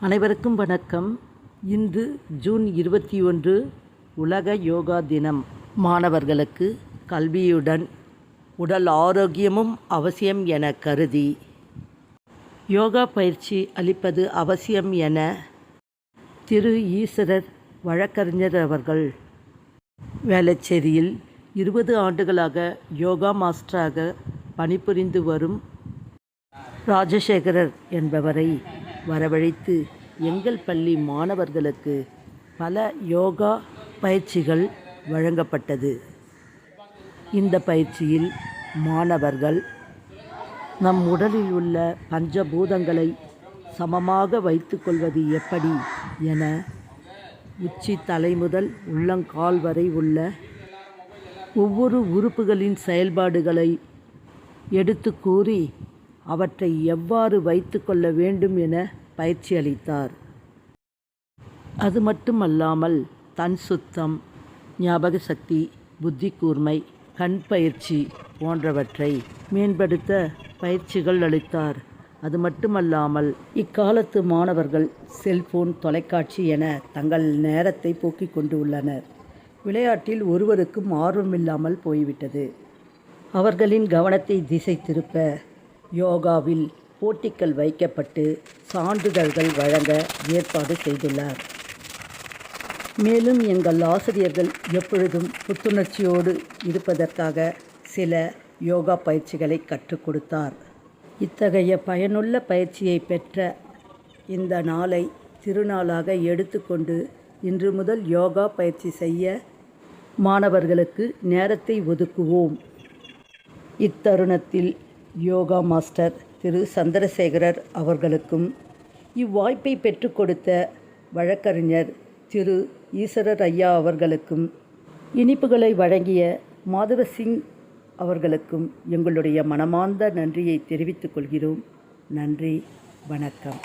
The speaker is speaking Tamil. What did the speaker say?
அனைவருக்கும் வணக்கம். இன்று ஜூன் இருபத்தி ஒன்று உலக யோகா தினம். மாணவர்களுக்கு கல்வியுடன் உடல் ஆரோக்கியமும் அவசியம் என கருதி. யோகா பயிற்சி அளிப்பது அவசியம் என திரு ஈஸ்வரர் வழக்கறிஞர் அவர்கள். வேளச்சேரியில் இருபது ஆண்டுகளாக யோகா மாஸ்டராக பணிபுரிந்து வரும் ராஜசேகரர் என்பவரை வரவழைத்து எங்கள் பள்ளி மாணவர்களுக்கு பல யோகா பயிற்சிகள் வழங்கப்பட்டது. இந்த பயிற்சியில் மாணவர்கள் நம் உடலில் உள்ள பஞ்சபூதங்களை சமமாக வைத்துக்கொள்வது எப்படி என உச்சி தலை முதல் உள்ளங்கால் வரை உள்ள ஒவ்வொரு உறுப்புகளின் செயல்பாடுகளை எடுத்து கூறி அவற்றை எவ்வாறு வைத்துக்கொள்ள வேண்டும் என பயிற்சி அளித்தார். அது மட்டுமல்லாமல் தன் சுத்தம் ஞாபக சக்தி புத்தி கூர்மை கண் பயிற்சி போன்றவற்றை மேம்படுத்த பயிற்சிகள் அளித்தார். அது மட்டுமல்லாமல் இக்காலத்து மாணவர்கள் செல்போன் தொலைக்காட்சி என தங்கள் நேரத்தை போக்கிக் கொண்டு உள்ளனர். விளையாட்டில் ஒருவருக்கும் ஆர்வமில்லாமல் போய்விட்டது. அவர்களின் கவனத்தை திசை திருப்ப யோகாவில் போட்டிகள் வைக்கப்பட்டு சான்றிதழ்கள் வழங்க ஏற்பாடு செய்துள்ளார். மேலும் எங்கள் ஆசிரியர்கள் எப்பொழுதும் புத்துணர்ச்சியோடு இருப்பதற்காக சில யோகா பயிற்சிகளை கற்றுக் கொடுத்தார். இத்தகைய பயனுள்ள பயிற்சியை பெற்ற இந்த நாளை திருநாளாக எடுத்துக்கொண்டு இன்று முதல் யோகா பயிற்சி செய்ய மாணவர்களுக்கு நேரத்தை ஒதுக்குவோம். இத்தருணத்தில் யோகா மாஸ்டர் திரு சந்திரசேகரர் அவர்களுக்கும் இவ்வாய்ப்பை பெற்றுக் கொடுத்த வழக்கறிஞர் திரு ஈஸ்வரர் ஐயா அவர்களுக்கும் இனிப்புகளை வழங்கிய மாதவ சிங் அவர்களுக்கும் எங்களுடைய மனமார்ந்த நன்றியை தெரிவித்துக் கொள்கிறோம். நன்றி வணக்கம்.